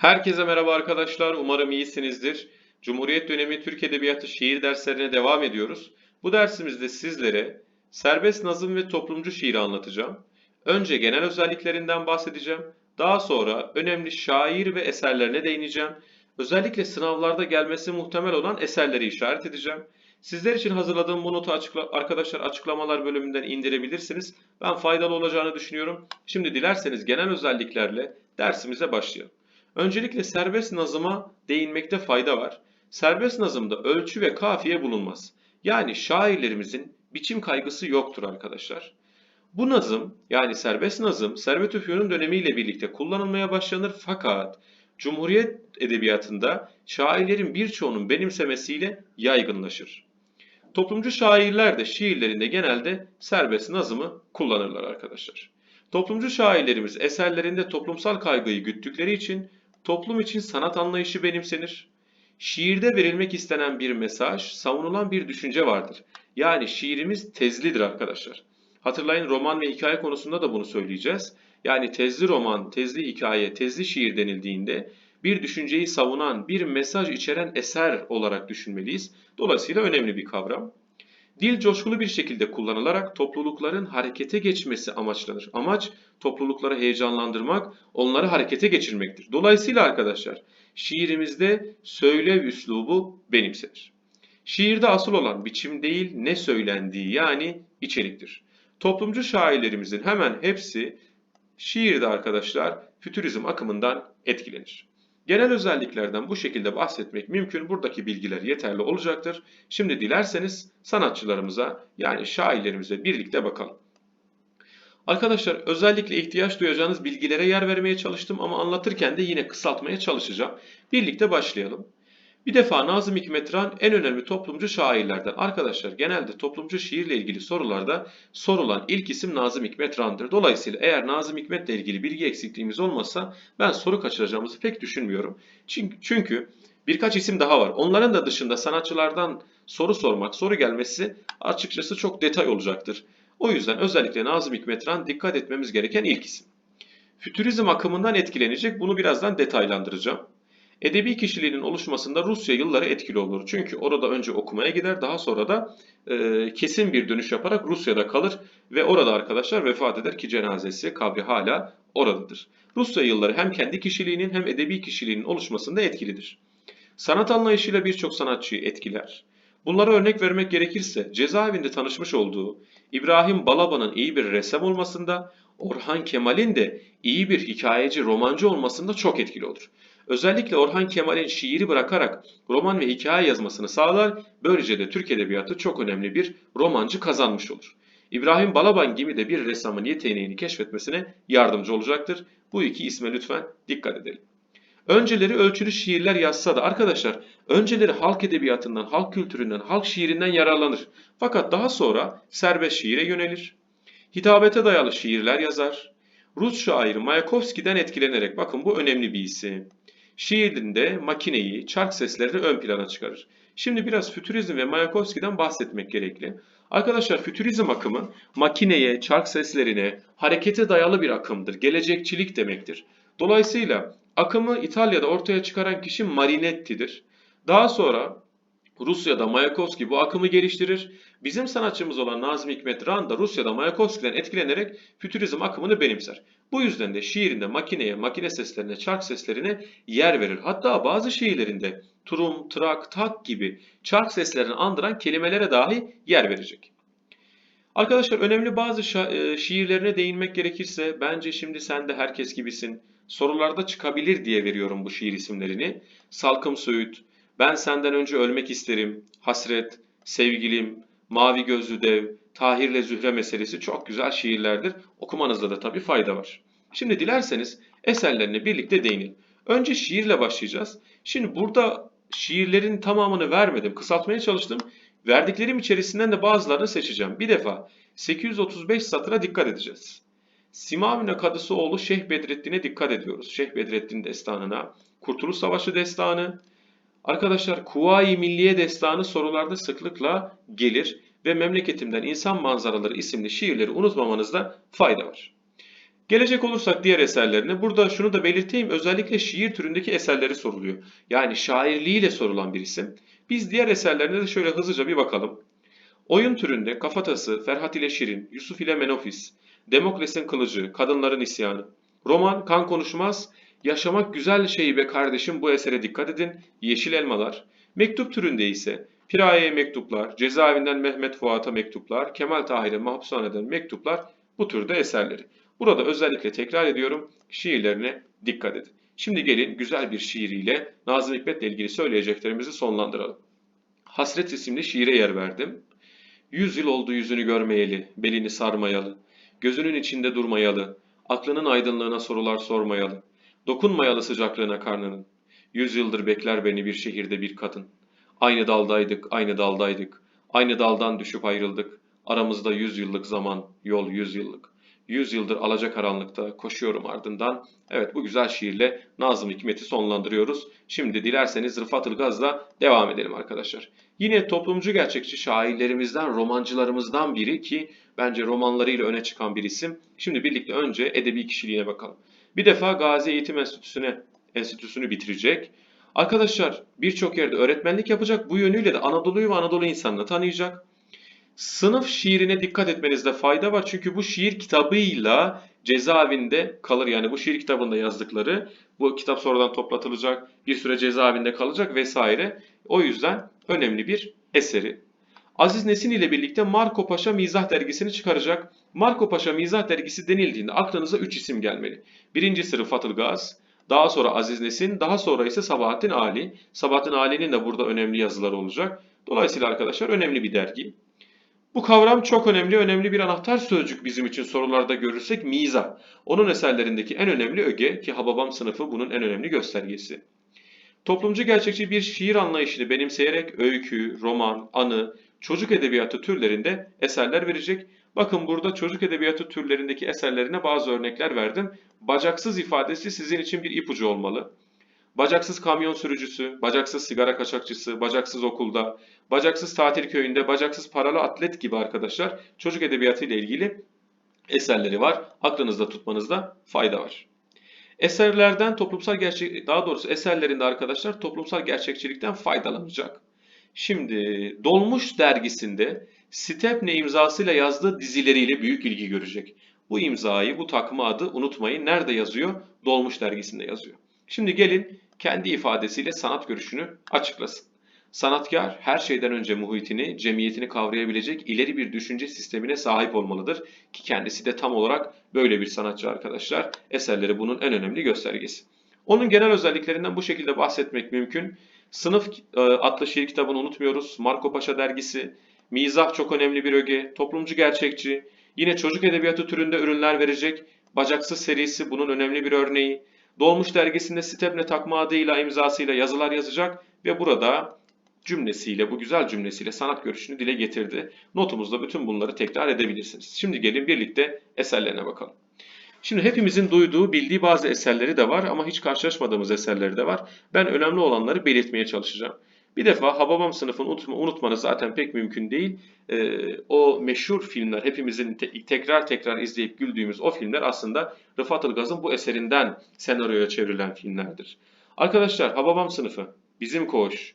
Herkese merhaba arkadaşlar. Umarım iyisinizdir. Cumhuriyet dönemi Türk Edebiyatı şiir derslerine devam ediyoruz. Bu dersimizde sizlere serbest nazım ve toplumcu şiiri anlatacağım. Önce genel özelliklerinden bahsedeceğim. Daha sonra önemli şair ve eserlerine değineceğim. Özellikle sınavlarda gelmesi muhtemel olan eserleri işaret edeceğim. Sizler için hazırladığım bu notu açıkla- arkadaşlar açıklamalar bölümünden indirebilirsiniz. Ben faydalı olacağını düşünüyorum. Şimdi dilerseniz genel özelliklerle dersimize başlayalım. Öncelikle serbest nazıma değinmekte fayda var. Serbest nazımda ölçü ve kafiye bulunmaz. Yani şairlerimizin biçim kaygısı yoktur arkadaşlar. Bu nazım yani serbest nazım Servet Üfün'ün dönemiyle birlikte kullanılmaya başlanır fakat Cumhuriyet edebiyatında şairlerin birçoğunun benimsemesiyle yaygınlaşır. Toplumcu şairler de şiirlerinde genelde serbest nazımı kullanırlar arkadaşlar. Toplumcu şairlerimiz eserlerinde toplumsal kaygıyı güttükleri için toplum için sanat anlayışı benimsenir. Şiirde verilmek istenen bir mesaj, savunulan bir düşünce vardır. Yani şiirimiz tezlidir arkadaşlar. Hatırlayın roman ve hikaye konusunda da bunu söyleyeceğiz. Yani tezli roman, tezli hikaye, tezli şiir denildiğinde bir düşünceyi savunan, bir mesaj içeren eser olarak düşünmeliyiz. Dolayısıyla önemli bir kavram. Dil coşkulu bir şekilde kullanılarak toplulukların harekete geçmesi amaçlanır. Amaç toplulukları heyecanlandırmak, onları harekete geçirmektir. Dolayısıyla arkadaşlar şiirimizde söylev üslubu benimsenir. Şiirde asıl olan biçim değil ne söylendiği yani içeriktir. Toplumcu şairlerimizin hemen hepsi şiirde arkadaşlar fütürizm akımından etkilenir. Genel özelliklerden bu şekilde bahsetmek mümkün. Buradaki bilgiler yeterli olacaktır. Şimdi dilerseniz sanatçılarımıza yani şairlerimize birlikte bakalım. Arkadaşlar özellikle ihtiyaç duyacağınız bilgilere yer vermeye çalıştım ama anlatırken de yine kısaltmaya çalışacağım. Birlikte başlayalım. Bir defa Nazım Hikmet Ran en önemli toplumcu şairlerden. Arkadaşlar genelde toplumcu şiirle ilgili sorularda sorulan ilk isim Nazım Hikmet Ran'dır. Dolayısıyla eğer Nazım Hikmet'le ilgili bilgi eksikliğimiz olmazsa ben soru kaçıracağımızı pek düşünmüyorum. Çünkü, çünkü birkaç isim daha var. Onların da dışında sanatçılardan soru sormak, soru gelmesi açıkçası çok detay olacaktır. O yüzden özellikle Nazım Hikmet Ran dikkat etmemiz gereken ilk isim. Fütürizm akımından etkilenecek. Bunu birazdan detaylandıracağım. Edebi kişiliğinin oluşmasında Rusya yılları etkili olur. Çünkü orada önce okumaya gider, daha sonra da e, kesin bir dönüş yaparak Rusya'da kalır ve orada arkadaşlar vefat eder ki cenazesi, kabri hala oradadır. Rusya yılları hem kendi kişiliğinin hem edebi kişiliğinin oluşmasında etkilidir. Sanat anlayışıyla birçok sanatçıyı etkiler. Bunlara örnek vermek gerekirse cezaevinde tanışmış olduğu İbrahim Balaban'ın iyi bir ressam olmasında, Orhan Kemal'in de iyi bir hikayeci, romancı olmasında çok etkili olur. Özellikle Orhan Kemal'in şiiri bırakarak roman ve hikaye yazmasını sağlar, böylece de Türk Edebiyatı çok önemli bir romancı kazanmış olur. İbrahim Balaban gibi de bir ressamın yeteneğini keşfetmesine yardımcı olacaktır. Bu iki isme lütfen dikkat edelim. Önceleri ölçülü şiirler yazsa da arkadaşlar önceleri halk edebiyatından, halk kültüründen, halk şiirinden yararlanır. Fakat daha sonra serbest şiire yönelir. Hitabete dayalı şiirler yazar. Rus şairi Mayakovski'den etkilenerek bakın bu önemli bir isim. Şiirinde makineyi, çark seslerini ön plana çıkarır. Şimdi biraz fütürizm ve Mayakovski'den bahsetmek gerekli. Arkadaşlar fütürizm akımı makineye, çark seslerine, harekete dayalı bir akımdır. Gelecekçilik demektir. Dolayısıyla akımı İtalya'da ortaya çıkaran kişi Marinetti'dir. Daha sonra Rusya'da Mayakovski bu akımı geliştirir. Bizim sanatçımız olan Nazım Hikmet Ran da Rusya'da Mayakovski'den etkilenerek fütürizm akımını benimser. Bu yüzden de şiirinde makineye, makine seslerine, çark seslerine yer verir. Hatta bazı şiirlerinde turum, trak, tak gibi çark seslerini andıran kelimelere dahi yer verecek. Arkadaşlar önemli bazı e, şiirlerine değinmek gerekirse bence şimdi sen de herkes gibisin. Sorularda çıkabilir diye veriyorum bu şiir isimlerini. Salkım Söğüt, Ben Senden Önce Ölmek İsterim, Hasret, Sevgilim, Mavi Gözlü Dev, Tahir'le Zühre meselesi çok güzel şiirlerdir. Okumanızda da tabii fayda var. Şimdi dilerseniz eserlerine birlikte değinelim. Önce şiirle başlayacağız. Şimdi burada şiirlerin tamamını vermedim, kısaltmaya çalıştım. Verdiklerim içerisinden de bazılarını seçeceğim. Bir defa 835 satıra dikkat edeceğiz. Simavine Kadısoğlu Şeyh Bedrettin'e dikkat ediyoruz. Şeyh Bedrettin destanına. Kurtuluş Savaşı destanı. Arkadaşlar Kuvayi Milliye destanı sorularda sıklıkla gelir ve Memleketimden İnsan Manzaraları isimli şiirleri unutmamanızda fayda var. Gelecek olursak diğer eserlerine, burada şunu da belirteyim, özellikle şiir türündeki eserleri soruluyor. Yani şairliğiyle sorulan bir isim. Biz diğer eserlerine de şöyle hızlıca bir bakalım. Oyun türünde Kafatası, Ferhat ile Şirin, Yusuf ile Menofis, Demokles'in Kılıcı, Kadınların İsyanı. Roman Kan Konuşmaz, Yaşamak Güzel Şey be kardeşim bu esere dikkat edin, Yeşil Elmalar. Mektup türünde ise Piraye'ye mektuplar, cezaevinden Mehmet Fuat'a mektuplar, Kemal Tahir'e mahpushaneden mektuplar bu türde eserleri. Burada özellikle tekrar ediyorum şiirlerine dikkat edin. Şimdi gelin güzel bir şiiriyle Nazım Hikmet'le ilgili söyleyeceklerimizi sonlandıralım. Hasret isimli şiire yer verdim. Yüz yıl oldu yüzünü görmeyeli, belini sarmayalı, gözünün içinde durmayalı, aklının aydınlığına sorular sormayalı, dokunmayalı sıcaklığına karnının. Yüz yıldır bekler beni bir şehirde bir kadın. Aynı daldaydık, aynı daldaydık, aynı daldan düşüp ayrıldık. Aramızda yüz yıllık zaman, yol yüz yıllık. Yüz yıldır koşuyorum ardından. Evet bu güzel şiirle Nazım Hikmet'i sonlandırıyoruz. Şimdi dilerseniz Rıfat Ilgaz'la devam edelim arkadaşlar. Yine toplumcu gerçekçi şairlerimizden, romancılarımızdan biri ki bence romanlarıyla öne çıkan bir isim. Şimdi birlikte önce edebi kişiliğine bakalım. Bir defa Gazi Eğitim Enstitüsü'ne enstitüsünü bitirecek. Arkadaşlar birçok yerde öğretmenlik yapacak. Bu yönüyle de Anadolu'yu ve Anadolu insanını tanıyacak. Sınıf şiirine dikkat etmenizde fayda var. Çünkü bu şiir kitabıyla cezaevinde kalır. Yani bu şiir kitabında yazdıkları bu kitap sonradan toplatılacak. Bir süre cezaevinde kalacak vesaire. O yüzden önemli bir eseri. Aziz Nesin ile birlikte Marco Paşa Mizah dergisini çıkaracak. Marco Paşa Mizah dergisi denildiğinde aklınıza 3 isim gelmeli. Birincisi Rıfat Ilgaz, daha sonra Aziz Nesin, daha sonra ise Sabahattin Ali. Sabahattin Ali'nin de burada önemli yazıları olacak. Dolayısıyla arkadaşlar önemli bir dergi. Bu kavram çok önemli, önemli bir anahtar sözcük bizim için sorularda görürsek mizah. Onun eserlerindeki en önemli öge ki Hababam sınıfı bunun en önemli göstergesi. Toplumcu gerçekçi bir şiir anlayışını benimseyerek öykü, roman, anı, çocuk edebiyatı türlerinde eserler verecek. Bakın burada çocuk edebiyatı türlerindeki eserlerine bazı örnekler verdim. Bacaksız ifadesi sizin için bir ipucu olmalı. Bacaksız kamyon sürücüsü, bacaksız sigara kaçakçısı, bacaksız okulda, bacaksız tatil köyünde, bacaksız paralı atlet gibi arkadaşlar çocuk edebiyatı ile ilgili eserleri var. Aklınızda tutmanızda fayda var. Eserlerden toplumsal gerçek daha doğrusu eserlerinde arkadaşlar toplumsal gerçekçilikten faydalanacak. Şimdi Dolmuş dergisinde Stepne imzasıyla yazdığı dizileriyle büyük ilgi görecek. Bu imzayı, bu takma adı unutmayın. Nerede yazıyor? Dolmuş dergisinde yazıyor. Şimdi gelin kendi ifadesiyle sanat görüşünü açıklasın. Sanatkar her şeyden önce muhitini, cemiyetini kavrayabilecek ileri bir düşünce sistemine sahip olmalıdır ki kendisi de tam olarak böyle bir sanatçı arkadaşlar. Eserleri bunun en önemli göstergesi. Onun genel özelliklerinden bu şekilde bahsetmek mümkün. Sınıf e, adlı şiir kitabını unutmuyoruz. Marco Paşa dergisi, mizah çok önemli bir öge, toplumcu gerçekçi, yine çocuk edebiyatı türünde ürünler verecek. Bacaksız serisi bunun önemli bir örneği. Dolmuş dergisinde Stepne takma adıyla imzasıyla yazılar yazacak ve burada cümlesiyle, bu güzel cümlesiyle sanat görüşünü dile getirdi. Notumuzda bütün bunları tekrar edebilirsiniz. Şimdi gelin birlikte eserlerine bakalım. Şimdi hepimizin duyduğu, bildiği bazı eserleri de var ama hiç karşılaşmadığımız eserleri de var. Ben önemli olanları belirtmeye çalışacağım. Bir defa Hababam sınıfını unutma, unutmanız zaten pek mümkün değil. Ee, o meşhur filmler, hepimizin te- tekrar tekrar izleyip güldüğümüz o filmler aslında Rıfat Ilgaz'ın bu eserinden senaryoya çevrilen filmlerdir. Arkadaşlar Hababam sınıfı, Bizim Koğuş.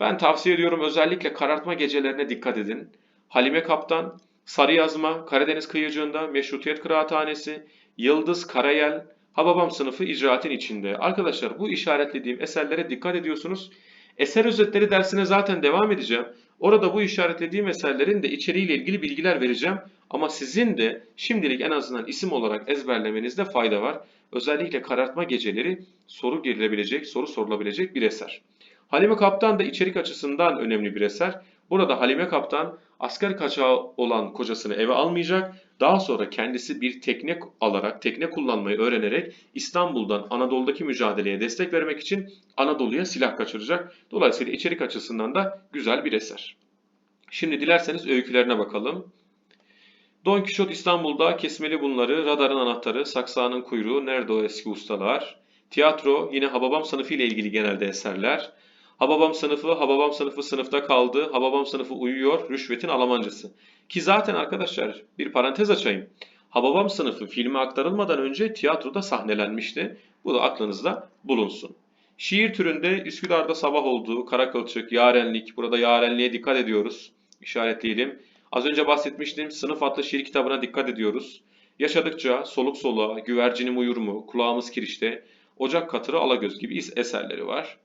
Ben tavsiye ediyorum özellikle karartma gecelerine dikkat edin. Halime Kaptan, Sarı Yazma, Karadeniz Kıyıcığında, Meşrutiyet Kıraathanesi, Yıldız Karayel, Hababam sınıfı icraatin içinde. Arkadaşlar bu işaretlediğim eserlere dikkat ediyorsunuz. Eser özetleri dersine zaten devam edeceğim. Orada bu işaretlediğim eserlerin de içeriğiyle ilgili bilgiler vereceğim. Ama sizin de şimdilik en azından isim olarak ezberlemenizde fayda var. Özellikle karartma geceleri soru girilebilecek, soru sorulabilecek bir eser. Halime Kaptan da içerik açısından önemli bir eser. Burada Halime Kaptan asker kaçağı olan kocasını eve almayacak. Daha sonra kendisi bir tekne alarak, tekne kullanmayı öğrenerek İstanbul'dan Anadolu'daki mücadeleye destek vermek için Anadolu'ya silah kaçıracak. Dolayısıyla içerik açısından da güzel bir eser. Şimdi dilerseniz öykülerine bakalım. Don Kişot İstanbul'da kesmeli bunları, radarın anahtarı, saksağının kuyruğu, nerede o eski ustalar? Tiyatro, yine Hababam sınıfı ile ilgili genelde eserler. Hababam sınıfı, Hababam sınıfı sınıfta kaldı, Hababam sınıfı uyuyor, rüşvetin Almancası. Ki zaten arkadaşlar bir parantez açayım. Hababam sınıfı filme aktarılmadan önce tiyatroda sahnelenmişti. Bu da aklınızda bulunsun. Şiir türünde Üsküdar'da sabah olduğu, Karakılçık, Yarenlik, burada Yarenliğe dikkat ediyoruz. İşaretleyelim. Az önce bahsetmiştim, sınıf adlı şiir kitabına dikkat ediyoruz. Yaşadıkça, soluk soluğa, güvercinim uyur mu, kulağımız kirişte, ocak katırı alagöz gibi eserleri var.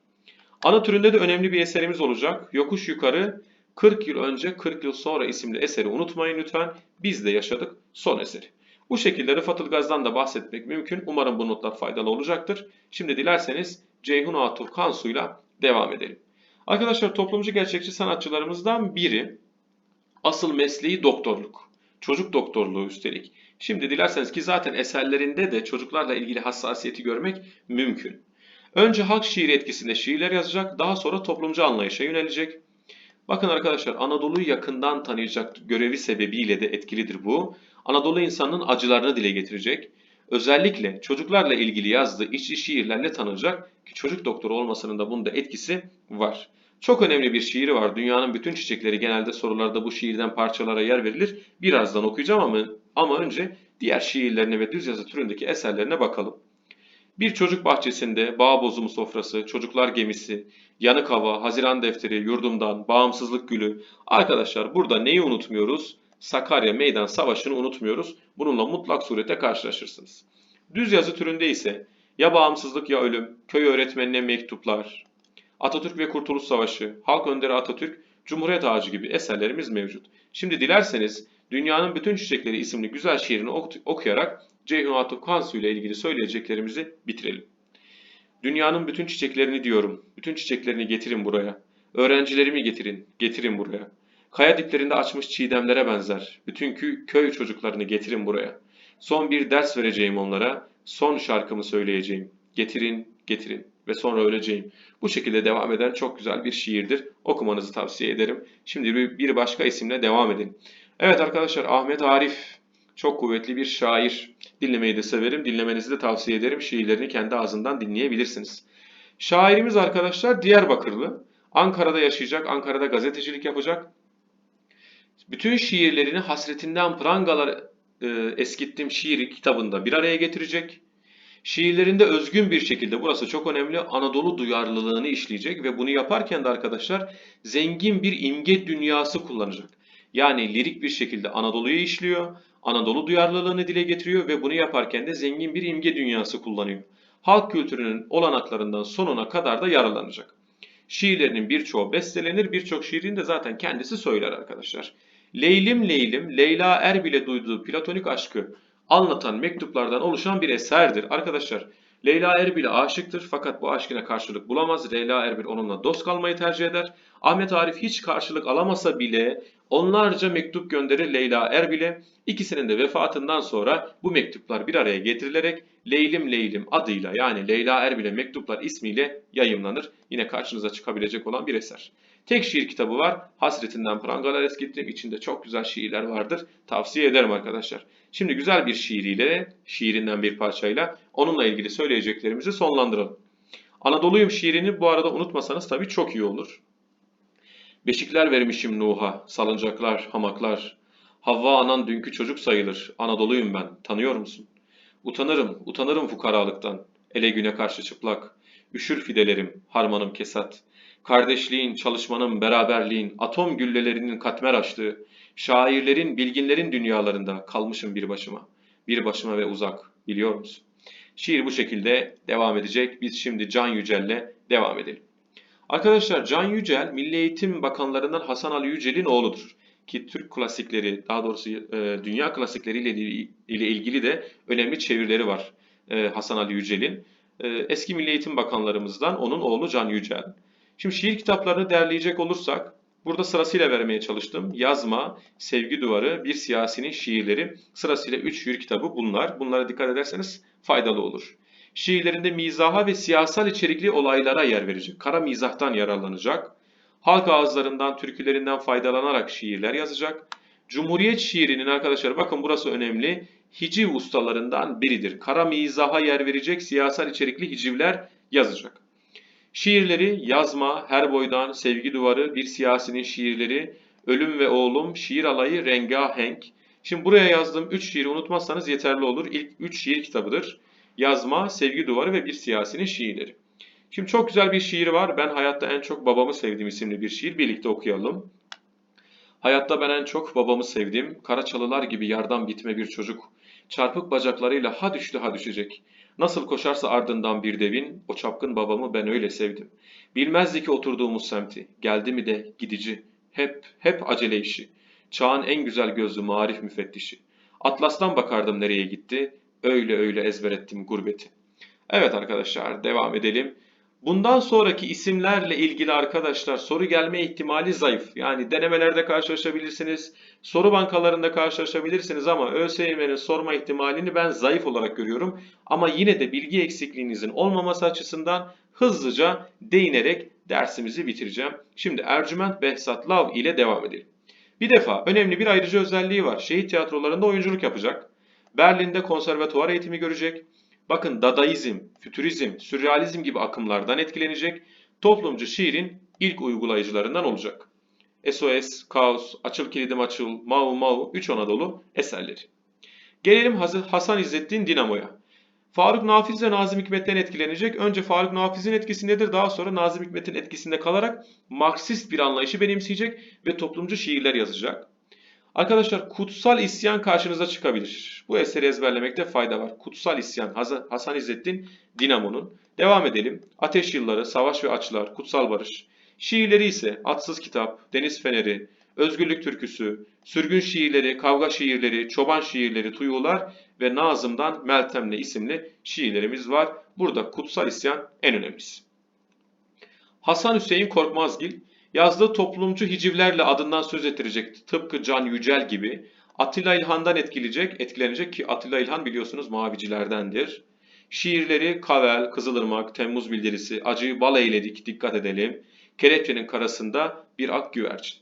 Ana türünde de önemli bir eserimiz olacak. Yokuş yukarı 40 yıl önce 40 yıl sonra isimli eseri unutmayın lütfen. Biz de yaşadık son eseri. Bu şekilde Rıfat Ilgaz'dan da bahsetmek mümkün. Umarım bu notlar faydalı olacaktır. Şimdi dilerseniz Ceyhun Atıf Kansu'yla devam edelim. Arkadaşlar toplumcu gerçekçi sanatçılarımızdan biri asıl mesleği doktorluk. Çocuk doktorluğu üstelik. Şimdi dilerseniz ki zaten eserlerinde de çocuklarla ilgili hassasiyeti görmek mümkün. Önce halk şiiri etkisinde şiirler yazacak, daha sonra toplumcu anlayışa yönelecek. Bakın arkadaşlar Anadolu'yu yakından tanıyacak görevi sebebiyle de etkilidir bu. Anadolu insanının acılarını dile getirecek. Özellikle çocuklarla ilgili yazdığı içi şiirlerle tanınacak ki çocuk doktoru olmasının da bunda etkisi var. Çok önemli bir şiiri var. Dünyanın bütün çiçekleri genelde sorularda bu şiirden parçalara yer verilir. Birazdan okuyacağım ama, ama önce diğer şiirlerine ve düz yazı türündeki eserlerine bakalım. Bir çocuk bahçesinde bağ bozumu sofrası, çocuklar gemisi, yanık hava, haziran defteri, yurdumdan, bağımsızlık gülü. Arkadaşlar burada neyi unutmuyoruz? Sakarya Meydan Savaşı'nı unutmuyoruz. Bununla mutlak surette karşılaşırsınız. Düz yazı türünde ise ya bağımsızlık ya ölüm, köy öğretmenine mektuplar, Atatürk ve Kurtuluş Savaşı, Halk Önderi Atatürk, Cumhuriyet Ağacı gibi eserlerimiz mevcut. Şimdi dilerseniz Dünyanın Bütün Çiçekleri isimli güzel şiirini ok- okuyarak Ceyhun Atıf Kansu ile ilgili söyleyeceklerimizi bitirelim. Dünyanın bütün çiçeklerini diyorum, bütün çiçeklerini getirin buraya. Öğrencilerimi getirin, getirin buraya. Kaya diplerinde açmış çiğdemlere benzer. Bütün köy çocuklarını getirin buraya. Son bir ders vereceğim onlara, son şarkımı söyleyeceğim. Getirin, getirin ve sonra öleceğim. Bu şekilde devam eden çok güzel bir şiirdir. Okumanızı tavsiye ederim. Şimdi bir başka isimle devam edelim. Evet arkadaşlar Ahmet Arif çok kuvvetli bir şair. Dinlemeyi de severim. Dinlemenizi de tavsiye ederim. Şiirlerini kendi ağzından dinleyebilirsiniz. Şairimiz arkadaşlar Diyarbakırlı. Ankara'da yaşayacak, Ankara'da gazetecilik yapacak. Bütün şiirlerini Hasretinden Prangalar e, Eskittim şiiri kitabında bir araya getirecek. Şiirlerinde özgün bir şekilde, burası çok önemli, Anadolu duyarlılığını işleyecek ve bunu yaparken de arkadaşlar zengin bir imge dünyası kullanacak. Yani lirik bir şekilde Anadolu'yu işliyor, Anadolu duyarlılığını dile getiriyor ve bunu yaparken de zengin bir imge dünyası kullanıyor. Halk kültürünün olanaklarından sonuna kadar da yararlanacak. Şiirlerinin birçoğu bestelenir, birçok şiirini de zaten kendisi söyler arkadaşlar. Leylim Leylim, Leyla Erbil'e duyduğu platonik aşkı anlatan mektuplardan oluşan bir eserdir. Arkadaşlar Leyla Erbil'e aşıktır fakat bu aşkına karşılık bulamaz. Leyla Erbil onunla dost kalmayı tercih eder. Ahmet Arif hiç karşılık alamasa bile onlarca mektup gönderir Leyla Erbil'e. İkisinin de vefatından sonra bu mektuplar bir araya getirilerek Leylim Leylim adıyla yani Leyla Erbil'e mektuplar ismiyle yayımlanır. Yine karşınıza çıkabilecek olan bir eser. Tek şiir kitabı var. Hasretinden prangalar eskittim. İçinde çok güzel şiirler vardır. Tavsiye ederim arkadaşlar. Şimdi güzel bir şiiriyle, şiirinden bir parçayla onunla ilgili söyleyeceklerimizi sonlandıralım. Anadolu'yum şiirini bu arada unutmasanız tabii çok iyi olur. Beşikler vermişim Nuh'a, salıncaklar, hamaklar. Havva anan dünkü çocuk sayılır. Anadolu'yum ben, tanıyor musun? Utanırım, utanırım fukaralıktan. Ele güne karşı çıplak. Üşür fidelerim, harmanım kesat. Kardeşliğin, çalışmanın, beraberliğin, atom güllelerinin katmer açtığı, şairlerin, bilginlerin dünyalarında kalmışım bir başıma. Bir başıma ve uzak, biliyor musun? Şiir bu şekilde devam edecek. Biz şimdi Can Yücel'le devam edelim. Arkadaşlar Can Yücel, Milli Eğitim Bakanlarından Hasan Ali Yücel'in oğludur. Ki Türk klasikleri, daha doğrusu e, dünya klasikleriyle ile ilgili de önemli çevirileri var e, Hasan Ali Yücel'in. E, eski Milli Eğitim Bakanlarımızdan onun oğlu Can Yücel. Şimdi şiir kitaplarını derleyecek olursak, burada sırasıyla vermeye çalıştım. Yazma, Sevgi Duvarı, Bir Siyasinin Şiirleri, sırasıyla 3 şiir kitabı bunlar. Bunlara dikkat ederseniz faydalı olur. Şiirlerinde mizaha ve siyasal içerikli olaylara yer verecek. Kara mizahtan yararlanacak. Halk ağızlarından, türkülerinden faydalanarak şiirler yazacak. Cumhuriyet şiirinin arkadaşlar bakın burası önemli. Hiciv ustalarından biridir. Kara mizaha yer verecek siyasal içerikli hicivler yazacak. Şiirleri Yazma, Her Boydan, Sevgi Duvarı, Bir Siyasinin Şiirleri, Ölüm ve Oğlum, Şiir Alayı, Rengahenk, Şimdi buraya yazdığım 3 şiiri unutmazsanız yeterli olur. İlk 3 şiir kitabıdır. Yazma, Sevgi Duvarı ve Bir Siyasinin Şiirleri. Şimdi çok güzel bir şiir var. Ben hayatta en çok babamı sevdiğim isimli bir şiir. Birlikte okuyalım. Hayatta ben en çok babamı sevdim. Kara çalılar gibi yardan bitme bir çocuk. Çarpık bacaklarıyla ha düştü ha düşecek. Nasıl koşarsa ardından bir devin, o çapkın babamı ben öyle sevdim. Bilmezdi ki oturduğumuz semti. Geldi mi de gidici. Hep, hep acele işi. Çağın en güzel gözlü marif müfettişi. Atlas'tan bakardım nereye gitti. Öyle öyle ezber ettim gurbeti. Evet arkadaşlar devam edelim. Bundan sonraki isimlerle ilgili arkadaşlar soru gelme ihtimali zayıf. Yani denemelerde karşılaşabilirsiniz, soru bankalarında karşılaşabilirsiniz ama ÖSYM'nin sorma ihtimalini ben zayıf olarak görüyorum. Ama yine de bilgi eksikliğinizin olmaması açısından hızlıca değinerek dersimizi bitireceğim. Şimdi Ercüment Behzat Lav ile devam edelim. Bir defa önemli bir ayrıcı özelliği var. Şehit tiyatrolarında oyunculuk yapacak. Berlin'de konservatuvar eğitimi görecek. Bakın Dadaizm, Fütürizm, Sürrealizm gibi akımlardan etkilenecek. Toplumcu şiirin ilk uygulayıcılarından olacak. SOS, Kaos, Açıl Kilidim Açıl, Mau Mau, Üç Anadolu eserleri. Gelelim Hasan İzzettin Dinamo'ya. Faruk Nafiz ve Nazım Hikmet'ten etkilenecek. Önce Faruk Nafiz'in etkisindedir. Daha sonra Nazım Hikmet'in etkisinde kalarak Marksist bir anlayışı benimseyecek ve toplumcu şiirler yazacak. Arkadaşlar Kutsal İsyan karşınıza çıkabilir. Bu eseri ezberlemekte fayda var. Kutsal İsyan Hasan İzzettin Dinamo'nun. Devam edelim. Ateş Yılları, Savaş ve Açlar, Kutsal Barış. Şiirleri ise Atsız Kitap, Deniz Feneri, Özgürlük Türküsü, Sürgün Şiirleri, Kavga Şiirleri, Çoban Şiirleri, Tuyular ve Nazım'dan Meltem'le isimli şiirlerimiz var. Burada Kutsal İsyan en önemlisi. Hasan Hüseyin Korkmazgil yazdığı toplumcu hicivlerle adından söz ettirecek tıpkı Can Yücel gibi Atilla İlhan'dan etkileyecek, etkilenecek ki Atilla İlhan biliyorsunuz mavicilerdendir. Şiirleri Kavel, Kızılırmak, Temmuz Bildirisi, Acıyı Bal Eyledik, dikkat edelim. Kelepçenin karasında bir ak güvercin.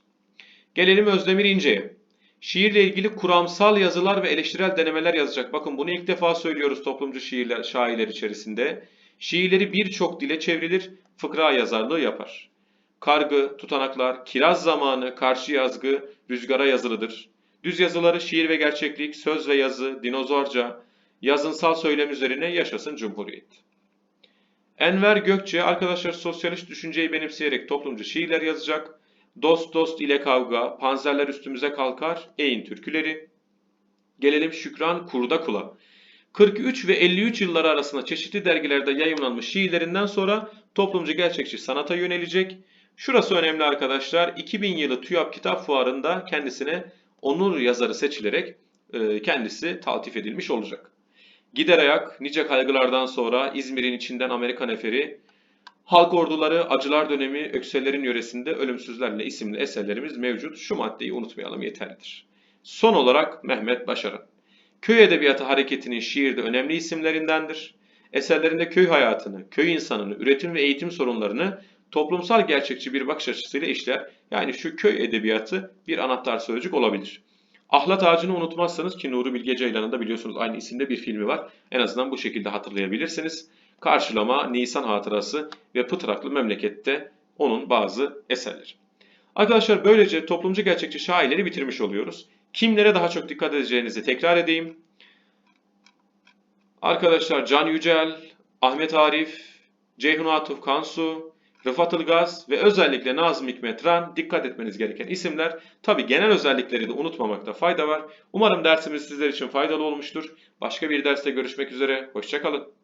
Gelelim Özdemir İnce'ye. Şiirle ilgili kuramsal yazılar ve eleştirel denemeler yazacak. Bakın bunu ilk defa söylüyoruz toplumcu şiirler, şairler içerisinde. Şiirleri birçok dile çevrilir, fıkra yazarlığı yapar. Kargı, tutanaklar, kiraz zamanı, karşı yazgı, rüzgara yazılıdır. Düz yazıları şiir ve gerçeklik, söz ve yazı, dinozorca, yazınsal söylem üzerine yaşasın Cumhuriyet. Enver Gökçe arkadaşlar sosyalist düşünceyi benimseyerek toplumcu şiirler yazacak. Dost dost ile kavga, panzerler üstümüze kalkar, eğin türküleri. Gelelim Şükran Kurda Kula. 43 ve 53 yılları arasında çeşitli dergilerde yayınlanmış şiirlerinden sonra toplumcu gerçekçi sanata yönelecek. Şurası önemli arkadaşlar. 2000 yılı TÜYAP Kitap Fuarı'nda kendisine onur yazarı seçilerek e, kendisi taltif edilmiş olacak. Gider ayak, nice kaygılardan sonra İzmir'in içinden Amerika neferi, Halk Orduları, Acılar Dönemi, Öksellerin Yöresinde Ölümsüzlerle isimli eserlerimiz mevcut. Şu maddeyi unutmayalım yeterlidir. Son olarak Mehmet Başaran. Köy Edebiyatı hareketinin şiirde önemli isimlerindendir. Eserlerinde köy hayatını, köy insanını, üretim ve eğitim sorunlarını toplumsal gerçekçi bir bakış açısıyla işler. Yani şu köy edebiyatı bir anahtar sözcük olabilir. Ahlat Ağacı'nı unutmazsanız ki Nuri Bilge Ceylan'ın da biliyorsunuz aynı isimde bir filmi var. En azından bu şekilde hatırlayabilirsiniz. Karşılama, Nisan Hatırası ve Pıtraklı Memleket'te onun bazı eserleri. Arkadaşlar böylece toplumcu gerçekçi şairleri bitirmiş oluyoruz. Kimlere daha çok dikkat edeceğinizi tekrar edeyim. Arkadaşlar Can Yücel, Ahmet Arif, Ceyhun Atuf Kansu, Rıfat Ilgaz ve özellikle Nazım Hikmet dikkat etmeniz gereken isimler. Tabi genel özellikleri de unutmamakta fayda var. Umarım dersimiz sizler için faydalı olmuştur. Başka bir derste görüşmek üzere. Hoşçakalın.